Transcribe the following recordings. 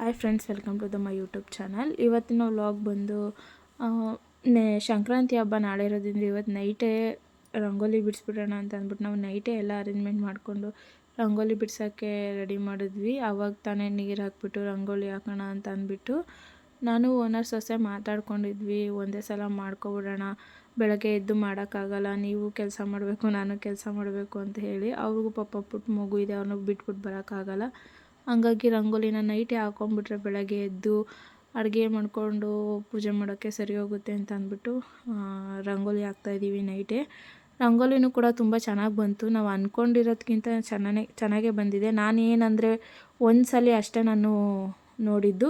Hi friends welcome to the my YouTube channel ಇವತ್ತಿನ vlog ಬಂದು ನೆ, ಸಂಕ್ರಾಂತಿ ಹಬ್ಬ ನಾಳೆ ಇರೋದ್ರಿಂದ ಇವತ್ತು ನೈಟೇ ರಂಗೋಲಿ ಬಿಡಿಸ್ಬಿಡೋಣ ಅಂತ ಅಂದ್ಬಿಟ್ಟು ನಾವು ನೈಟೇ ಎಲ್ಲ ಅರೇಂಜ್ಮೆಂಟ್ ಮಾಡಿಕೊಂಡು ರಂಗೋಲಿ ಬಿಡ್ಸೋಕ್ಕೆ ರೆಡಿ ಮಾಡಿದ್ವಿ. ಆವಾಗ ತಾನೇ ನೀರು ಹಾಕ್ಬಿಟ್ಟು ರಂಗೋಲಿ ಹಾಕೋಣ ಅಂತ ಅಂದ್ಬಿಟ್ಟು ನಾನು ಓನರ್ ಸೊಸೆ ಮಾತಾಡ್ಕೊಂಡಿದ್ವಿ. ಒಂದೇ ಸಲ ಮಾಡ್ಕೊಬಿಡೋಣ, ಬೆಳಗ್ಗೆ ಎದ್ದು ಮಾಡೋಕ್ಕಾಗಲ್ಲ, ನೀವು ಕೆಲಸ ಮಾಡಬೇಕು, ನಾನು ಕೆಲಸ ಮಾಡಬೇಕು ಅಂತ ಹೇಳಿ. ಅವ್ರಿಗೂ ಪಾಪ ಪುಟ್ಟ ಮಗು ಇದೆ, ಅವ್ರನ್ನ ಬಿಟ್ಬಿಟ್ಟು ಬರೋಕ್ಕಾಗಲ್ಲ. ಹಂಗಾಗಿ ರಂಗೋಲಿನ ನೈಟೇ ಹಾಕೊಂಡ್ಬಿಟ್ರೆ ಬೆಳಗ್ಗೆ ಎದ್ದು ಅಡುಗೆ ಮಾಡಿಕೊಂಡು ಪೂಜೆ ಮಾಡೋಕ್ಕೆ ಸರಿ ಹೋಗುತ್ತೆ ಅಂತ ಅಂದ್ಬಿಟ್ಟು ರಂಗೋಲಿ ಹಾಕ್ತಾಯಿದ್ದೀವಿ ನೈಟೇ. ರಂಗೋಲಿನೂ ಕೂಡ ತುಂಬ ಚೆನ್ನಾಗಿ ಬಂತು. ನಾವು ಅಂದ್ಕೊಂಡಿರೋದ್ಕಿಂತ ಚೆನ್ನಾಗಿ ಚೆನ್ನಾಗೇ ಬಂದಿದೆ. ನಾನು ಏನಂದರೆ ಒಂದು ಸಲ ಅಷ್ಟೇ ನಾನು ನೋಡಿದ್ದು.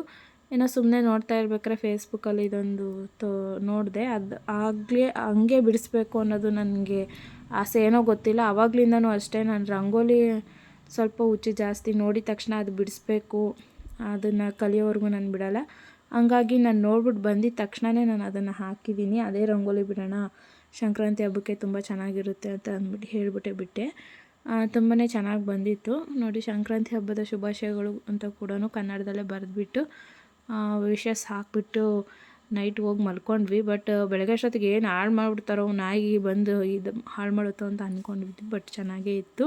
ಏನೋ ಸುಮ್ಮನೆ ನೋಡ್ತಾ ಇರ್ಬೇಕಾದ್ರೆ ಫೇಸ್ಬುಕ್ಕಲ್ಲಿ ಇದೊಂದು ತೋ, ನೋಡಿದೆ. ಅದು ಆಗಲೇ ಹಂಗೆ ಬಿಡಿಸ್ಬೇಕು ಅನ್ನೋದು ನನಗೆ ಆಸೆ. ಏನೋ ಗೊತ್ತಿಲ್ಲ. ಆವಾಗ್ಲಿಂದನೂ ಅಷ್ಟೇ. ನಾನು ರಂಗೋಲಿ ಸ್ವಲ್ಪ ಹುಚ್ಚು ಜಾಸ್ತಿ ನೋಡಿದ ತಕ್ಷಣ ಅದು ಬಿಡಿಸ್ಬೇಕು, ಅದನ್ನು ಕಲಿಯೋವರೆಗೂ ನಾನು ಬಿಡಲ್ಲ. ಹಂಗಾಗಿ ನಾನು ನೋಡ್ಬಿಟ್ಟು ಬಂದಿದ್ದ ತಕ್ಷಣವೇ ನಾನು ಅದನ್ನು ಹಾಕಿದ್ದೀನಿ. ಅದೇ ರಂಗೋಲಿ ಬಿಡೋಣ, ಸಂಕ್ರಾಂತಿ ಹಬ್ಬಕ್ಕೆ ತುಂಬ ಚೆನ್ನಾಗಿರುತ್ತೆ ಅಂತ ಅಂದ್ಬಿಟ್ಟು ಹೇಳಿಬಿಟ್ಟೆ, ಬಿಟ್ಟೆ. ತುಂಬಾ ಚೆನ್ನಾಗಿ ಬಂದಿತ್ತು. ನೋಡಿ, ಸಂಕ್ರಾಂತಿ ಹಬ್ಬದ ಶುಭಾಶಯಗಳು ಅಂತ ಕೂಡ ಕನ್ನಡದಲ್ಲೇ ಬರೆದ್ಬಿಟ್ಟು ವಿಶಸ್ ಹಾಕ್ಬಿಟ್ಟು ನೈಟ್ ಹೋಗಿ ಮಲ್ಕೊಂಡ್ವಿ. ಬಟ್ ಬೆಳಗ್ಗೆ ಅಷ್ಟೊತ್ತಿಗೆ ಏನು ಹಾಳು ಮಾಡಿಬಿಡ್ತಾರೋ, ನಾಯಿ ಬಂದು ಇದು ಹಾಳು ಮಾಡುತ್ತೋ ಅಂತ ಅಂದ್ಕೊಂಡಿದ್ವಿ ಬಟ್ ಚೆನ್ನಾಗೇ ಇತ್ತು.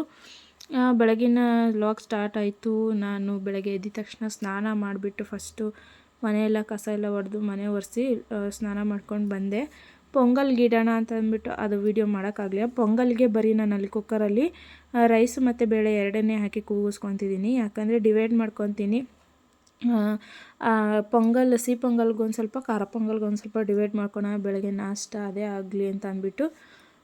ಬೆಳಗಿನ ಲಾಗ್ ಸ್ಟಾರ್ಟ್ ಆಯಿತು. ನಾನು ಬೆಳಗ್ಗೆ ಎದ್ದ ತಕ್ಷಣ ಸ್ನಾನ ಮಾಡಿಬಿಟ್ಟು ಫಸ್ಟು ಮನೆಯೆಲ್ಲ ಕಸ ಎಲ್ಲ ಹೊಡೆದು ಮನೆ ಒರೆಸಿ ಸ್ನಾನ ಮಾಡ್ಕೊಂಡು ಬಂದೆ. ಪೊಂಗಲ್ ಇಡೋಣ ಅಂತ ಅಂದ್ಬಿಟ್ಟು ಅದು ವೀಡಿಯೋ ಮಾಡೋಕ್ಕಾಗಲಿಲ್ಲ. ಪೊಂಗಲ್ಗೆ ಬರೀ ನಾನು ಅಲ್ಲಿ ಕುಕ್ಕರಲ್ಲಿ ರೈಸ್ ಮತ್ತು ಬೇಳೆ ಎರಡನ್ನೇ ಹಾಕಿ ಕೂಗಿಸ್ಕೊತಿದ್ದೀನಿ ಯಾಕಂದರೆ ಡಿವೈಡ್ ಮಾಡ್ಕೊತೀನಿ. ಪೊಂಗಲ್, ಸಿಹಿ ಪೊಂಗಲ್ಗೊಂದು ಸ್ವಲ್ಪ, ಖಾರ ಪೊಂಗಲ್ಗೊಂದು ಸ್ವಲ್ಪ ಡಿವೈಡ್ ಮಾಡ್ಕೊಳ ಬೆಳಗ್ಗೆ ನಾಷ್ಟ ಅದೇ ಆಗಲಿ ಅಂತ ಅಂದ್ಬಿಟ್ಟು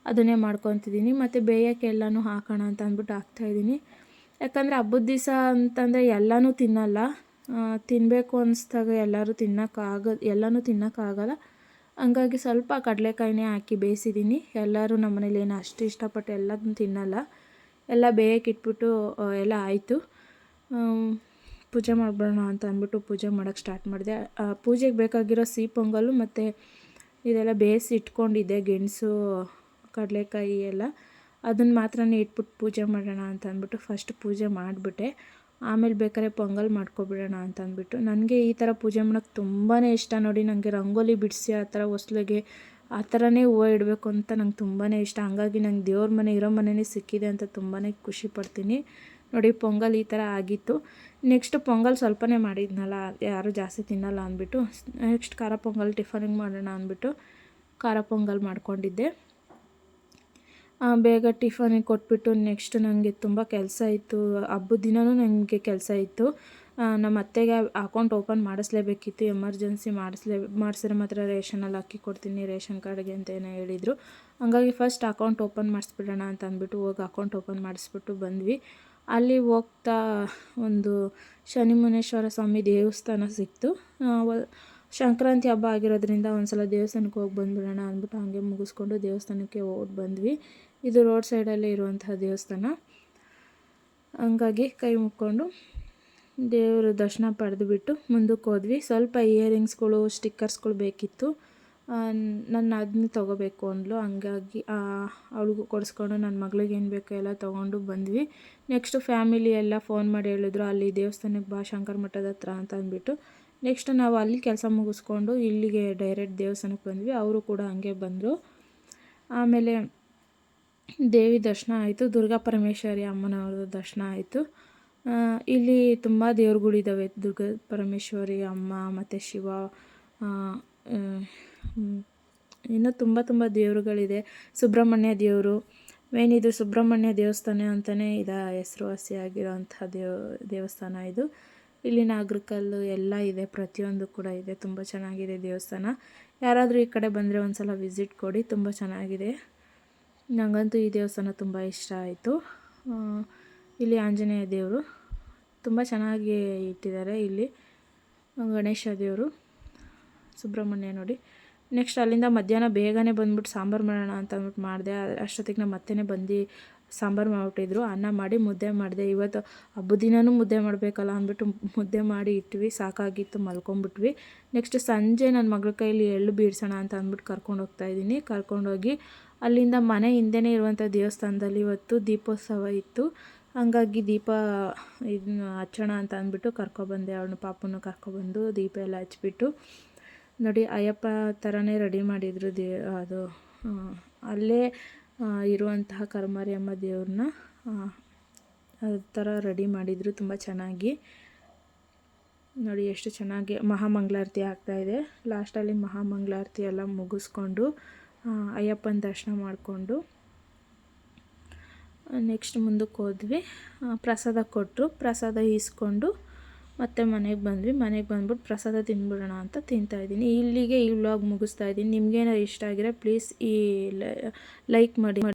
ಅದನ್ನೇ ಮಾಡ್ಕೊತಿದ್ದೀನಿ ಮತ್ತು ಬೇಯಕ್ಕೆ ಎಲ್ಲನೂ ಹಾಕೋಣ ಅಂತ ಅಂದ್ಬಿಟ್ಟು ಹಾಕ್ತಾಯಿದ್ದೀನಿ ಯಾಕಂದರೆ ಹಬ್ಬದ ದಿವಸ ಅಂತಂದರೆ ಎಲ್ಲನೂ ತಿನ್ನಲ್ಲ. ತಿನ್ನಬೇಕು ಅನ್ನಿಸ್ದಾಗ ಎಲ್ಲರೂ ತಿನ್ನೋಕ್ಕಾಗ ಎಲ್ಲನೂ ತಿನ್ನೋಕ್ಕಾಗಲ್ಲ ಹಂಗಾಗಿ ಸ್ವಲ್ಪ ಕಡಲೆಕಾಯಿನೇ ಹಾಕಿ ಬೇಯಿಸಿದ್ದೀನಿ ಎಲ್ಲರೂ ನಮ್ಮ ಮನೇಲಿ ಏನು ಅಷ್ಟು ಇಷ್ಟಪಟ್ಟು ಎಲ್ಲದನ್ನು ತಿನ್ನಲ್ಲ. ಎಲ್ಲ ಬೇಯಕ್ಕೆ ಇಟ್ಬಿಟ್ಟು ಎಲ್ಲ ಆಯಿತು. ಪೂಜೆ ಮಾಡಿಬಿಡೋಣ ಅಂತ ಅಂದ್ಬಿಟ್ಟು ಪೂಜೆ ಮಾಡೋಕ್ಕೆ ಸ್ಟಾರ್ಟ್ ಮಾಡಿದೆ. ಪೂಜೆಗೆ ಬೇಕಾಗಿರೋ ಸಿಹಿ ಪೊಂಗಲ್ಲು ಮತ್ತು ಇದೆಲ್ಲ ಬೇಯಿಸಿ ಇಟ್ಕೊಂಡಿದ್ದೆ ಗೆಣಸು ಕಡಲೆಕಾಯಿ ಎಲ್ಲ, ಅದನ್ನು ಮಾತ್ರನೇ ಇಟ್ಬಿಟ್ಟು ಪೂಜೆ ಮಾಡೋಣ ಅಂತ ಅಂದ್ಬಿಟ್ಟು ಫಸ್ಟ್ ಪೂಜೆ ಮಾಡಿಬಿಟ್ಟೆ. ಆಮೇಲೆ ಬೇಕಾದ್ರೆ ಪೊಂಗಲ್ ಮಾಡ್ಕೊಬಿಡೋಣ ಅಂತ ಅಂದ್ಬಿಟ್ಟು ನನಗೆ ಈ ಥರ ಪೂಜೆ ಮಾಡೋಕ್ಕೆ ತುಂಬಾ ಇಷ್ಟ ನೋಡಿ ನನಗೆ ರಂಗೋಲಿ ಬಿಡಿಸಿ ಆ ಥರ ಹೊಸ್ಲಿಗೆ ಆ ಥರನೇ ಹೂವು ಇಡಬೇಕು ಅಂತ ನಂಗೆ ತುಂಬಾ ಇಷ್ಟ. ಹಂಗಾಗಿ ನಂಗೆ ದೇವ್ರ ಮನೆ, ಇರೋ ಮನೆಯೇ ಸಿಕ್ಕಿದೆ ಅಂತ ತುಂಬಾ ಖುಷಿ ಪಡ್ತೀನಿ. ನೋಡಿ, ಪೊಂಗಲ್ ಈ ಥರ ಆಗಿತ್ತು. ನೆಕ್ಸ್ಟ್ ಪೊಂಗಲ್ ಸ್ವಲ್ಪನೇ ಮಾಡಿದ್ನಲ್ಲ, ಯಾರೂ ಜಾಸ್ತಿ ತಿನ್ನಲ್ಲ ಅಂದ್ಬಿಟ್ಟು ನೆಕ್ಸ್ಟ್ ಖಾರ ಪೊಂಗಲ್ ಟಿಫನಿಗೆ ಮಾಡೋಣ ಅಂದ್ಬಿಟ್ಟು ಖಾರ ಪೊಂಗಲ್ ಮಾಡ್ಕೊಂಡಿದ್ದೆ. ಬೇಗ ಟಿಫನಿಗೆ ಕೊಟ್ಬಿಟ್ಟು ನೆಕ್ಸ್ಟ್ ನನಗೆ ತುಂಬ ಕೆಲಸ ಇತ್ತು. ಹಬ್ಬದ ದಿನವೂ ನನಗೆ ಕೆಲಸ ಇತ್ತು. ನಮ್ಮ ಅತ್ತೆಗೆ ಅಕೌಂಟ್ ಓಪನ್ ಮಾಡಿಸ್ಲೇಬೇಕಿತ್ತು ಎಮರ್ಜೆನ್ಸಿ ಮಾಡಿಸ್ಲೇ ಮಾಡಿಸಿದ್ರೆ ಮಾತ್ರ ರೇಷನಲ್ಲಿ ಅಕ್ಕಿ ಕೊಡ್ತೀನಿ ರೇಷನ್ ಕಾರ್ಡ್ಗೆ ಅಂತ ಏನೋ ಹೇಳಿದರು. ಹಂಗಾಗಿ ಫಸ್ಟ್ ಅಕೌಂಟ್ ಓಪನ್ ಮಾಡಿಸ್ಬಿಡೋಣ ಅಂತ ಅಂದ್ಬಿಟ್ಟು ಹೋಗಿ ಅಕೌಂಟ್ ಓಪನ್ ಮಾಡಿಸ್ಬಿಟ್ಟು ಬಂದ್ವಿ. ಅಲ್ಲಿ ಹೋಗ್ತಾ ಒಂದು ಶನಿ ಮುನೇಶ್ವರ ಸ್ವಾಮಿ ದೇವಸ್ಥಾನ ಸಿಕ್ತು. ಸಂಕ್ರಾಂತಿ ಹಬ್ಬ ಆಗಿರೋದ್ರಿಂದ ಒಂದ್ಸಲ ದೇವಸ್ಥಾನಕ್ಕೆ ಹೋಗಿ ಬಂದ್ಬಿಡೋಣ ಅಂದ್ಬಿಟ್ಟು ಹಾಗೆ ಮುಗಿಸ್ಕೊಂಡು ದೇವಸ್ಥಾನಕ್ಕೆ ಹೋಗಿ ಬಂದ್ವಿ. ಇದು ರೋಡ್ ಸೈಡಲ್ಲೇ ಇರುವಂತಹ ದೇವಸ್ಥಾನ. ಹಂಗಾಗಿ ಕೈ ಮುಕ್ಕೊಂಡು ದೇವರ ದರ್ಶನ ಪಡೆದುಬಿಟ್ಟು ಮುಂದಕ್ಕೆ ಹೋದ್ವಿ. ಸ್ವಲ್ಪ ಇಯರಿಂಗ್ಸ್ಗಳು, ಸ್ಟಿಕ್ಕರ್ಸ್ಗಳು ಬೇಕಿತ್ತು. ನನ್ನ ಅದನ್ನ ತೊಗೋಬೇಕು ಅಂದ್ಲು. ಹಂಗಾಗಿ ಅವಳಿಗೂ ಕೊಡಿಸ್ಕೊಂಡು ನನ್ನ ಮಗಳಿಗೆ ಏನು ಬೇಕೋ ಎಲ್ಲ ತೊಗೊಂಡು ಬಂದ್ವಿ. ನೆಕ್ಸ್ಟು ಫ್ಯಾಮಿಲಿ ಎಲ್ಲ ಫೋನ್ ಮಾಡಿ ಹೇಳಿದ್ರು, ಅಲ್ಲಿ ದೇವಸ್ಥಾನಕ್ಕೆ ಬಾ ಶಂಕರ ಮಠದ ಹತ್ರ ಅಂತ ಅಂದ್ಬಿಟ್ಟು. ನೆಕ್ಸ್ಟ್ ನಾವು ಅಲ್ಲಿ ಕೆಲಸ ಮುಗಿಸ್ಕೊಂಡು ಇಲ್ಲಿಗೆ ಡೈರೆಕ್ಟ್ ದೇವಸ್ಥಾನಕ್ಕೆ ಬಂದ್ವಿ. ಅವರು ಕೂಡ ಹಂಗೆ ಬಂದರು. ಆಮೇಲೆ ದೇವಿ ದರ್ಶನ ಆಯಿತು. ದುರ್ಗಾ ಪರಮೇಶ್ವರಿ ಅಮ್ಮನವ್ರದ್ದು ದರ್ಶನ ಆಯಿತು. ಇಲ್ಲಿ ತುಂಬ ದೇವ್ರುಗಳಿದ್ದಾವೆ ದುರ್ಗಾ ಪರಮೇಶ್ವರಿ ಅಮ್ಮ ಮತ್ತು ಶಿವ ಇನ್ನೂ ತುಂಬ ತುಂಬ ದೇವರುಗಳಿದೆ. ಸುಬ್ರಹ್ಮಣ್ಯ ದೇವರು. ಮೇನ್ ಇದು ಸುಬ್ರಹ್ಮಣ್ಯ ದೇವಸ್ಥಾನ ಅಂತಲೇ ಇದ ಹೆಸರುವಾಸಿಯಾಗಿರೋಂಥ ದೇವ, ದೇವಸ್ಥಾನ ಇದು. ಇಲ್ಲಿ ನಾಗರಕಲ್ಲು ಎಲ್ಲ ಇದೆ, ಪ್ರತಿಯೊಂದು ಕೂಡ ಇದೆ. ತುಂಬ ಚೆನ್ನಾಗಿದೆ ದೇವಸ್ಥಾನ. ಯಾರಾದರೂ ಈ ಕಡೆ ಬಂದರೆ ಒಂದು ಸಲ ವಿಸಿಟ್ ಕೊಡಿ, ತುಂಬ ಚೆನ್ನಾಗಿದೆ. ನನಗಂತೂ ಈ ದೇವಸ್ಥಾನ ತುಂಬ ಇಷ್ಟ ಆಯಿತು. ಇಲ್ಲಿ ಆಂಜನೇಯ ದೇವರು ತುಂಬ ಚೆನ್ನಾಗಿ ಇಟ್ಟಿದ್ದಾರೆ ಇಲ್ಲಿ. ಗಣೇಶ ದೇವರು, ಸುಬ್ರಹ್ಮಣ್ಯ ನೋಡಿ. ನೆಕ್ಸ್ಟ್ ಅಲ್ಲಿಂದ ಮಧ್ಯಾಹ್ನ ಬೇಗನೆ ಬಂದ್ಬಿಟ್ಟು ಸಾಂಬಾರು ಮಾಡೋಣ ಅಂತ ಅಂದ್ಬಿಟ್ಟು ಮಾಡಿದೆ. ಅಷ್ಟೊತ್ತಿಗೆ ನಾನು ಮತ್ತೇ ಬಂದು ಸಾಂಬಾರು ಮಾಡಿಬಿಟ್ಟಿದ್ರು, ಅನ್ನ ಮಾಡಿ ಮುದ್ದೆ ಮಾಡಿದೆ. ಇವತ್ತು ಹಬ್ಬದ ದಿನವೂ ಮುದ್ದೆ ಮಾಡಬೇಕಲ್ಲ ಅಂದ್ಬಿಟ್ಟು ಮುದ್ದೆ ಮಾಡಿ ಇಟ್ವಿ, ಸಾಕಾಗಿತ್ತು ಮಲ್ಕೊಂಬಿಟ್ವಿ ನೆಕ್ಸ್ಟ್ ಸಂಜೆ ನನ್ನ ಮಗಳ ಕೈಲಿ ಎಳ್ಳು ಬೀಡ್ಸೋಣ ಅಂತ ಅಂದ್ಬಿಟ್ಟು ಕರ್ಕೊಂಡು ಹೋಗ್ತಾ ಇದ್ದೀನಿ. ಕರ್ಕೊಂಡೋಗಿ ಅಲ್ಲಿಂದ ಮನೆ ಹಿಂದೆನೇ ಇರುವಂಥ ದೇವಸ್ಥಾನದಲ್ಲಿ ಇವತ್ತು ದೀಪೋತ್ಸವ ಇತ್ತು. ಹಂಗಾಗಿ ದೀಪ ಇದನ್ನ ಹಚ್ಚೋಣ ಅಂತ ಅಂದ್ಬಿಟ್ಟು ಕರ್ಕೊಬಂದೆ ಅವ್ನ ಪಾಪನ ಕರ್ಕೊಬಂದು ದೀಪ ಎಲ್ಲ ಹಚ್ಬಿಟ್ಟು ನೋಡಿ ಅಯ್ಯಪ್ಪ ಥರನೇ ರೆಡಿ ಮಾಡಿದರು ದೇ ಅದು ಅಲ್ಲೇ ಇರುವಂತಹ ಕರ್ಮಾರಿಯಮ್ಮ ದೇವ್ರನ್ನ ಥರ ರೆಡಿ ಮಾಡಿದರು ತುಂಬ ಚೆನ್ನಾಗಿ. ನೋಡಿ ಎಷ್ಟು ಚೆನ್ನಾಗಿ ಮಹಾಮಂಗಳಾರತಿ ಆಗ್ತಾಯಿದೆ ಲಾಸ್ಟಲ್ಲಿ ಮಹಾಮಂಗಳಾರತಿ ಎಲ್ಲ ಮುಗಿಸ್ಕೊಂಡು ಅಯ್ಯಪ್ಪನ ದರ್ಶನ ಮಾಡಿಕೊಂಡು ನೆಕ್ಸ್ಟ್ ಮುಂದಕ್ಕೆ ಹೋದ್ವಿ. ಪ್ರಸಾದ ಕೊಟ್ಟರು ಪ್ರಸಾದ ಈಸ್ಕೊಂಡು ಮತ್ತೆ ಮನೆಗೆ ಬಂದ್ವಿ. ಮನೆಗೆ ಬಂದ್ಬಿಟ್ಟು ಪ್ರಸಾದ ತಿಂದ್ಬಿಡೋಣ ಅಂತ ತಿಂತಾ ತಿಂತಾಯಿದ್ದೀನಿ ಇಲ್ಲಿಗೆ ಈ ವ್ಲಾಗ್ ಮುಗಿಸ್ತಾ ಇದ್ದೀನಿ. ನಿಮ್ಗೇನಾರು ಇಷ್ಟ ಆಗಿದ್ರೆ ಪ್ಲೀಸ್ ಈ ಲೈಕ್ ಮಾಡಿ.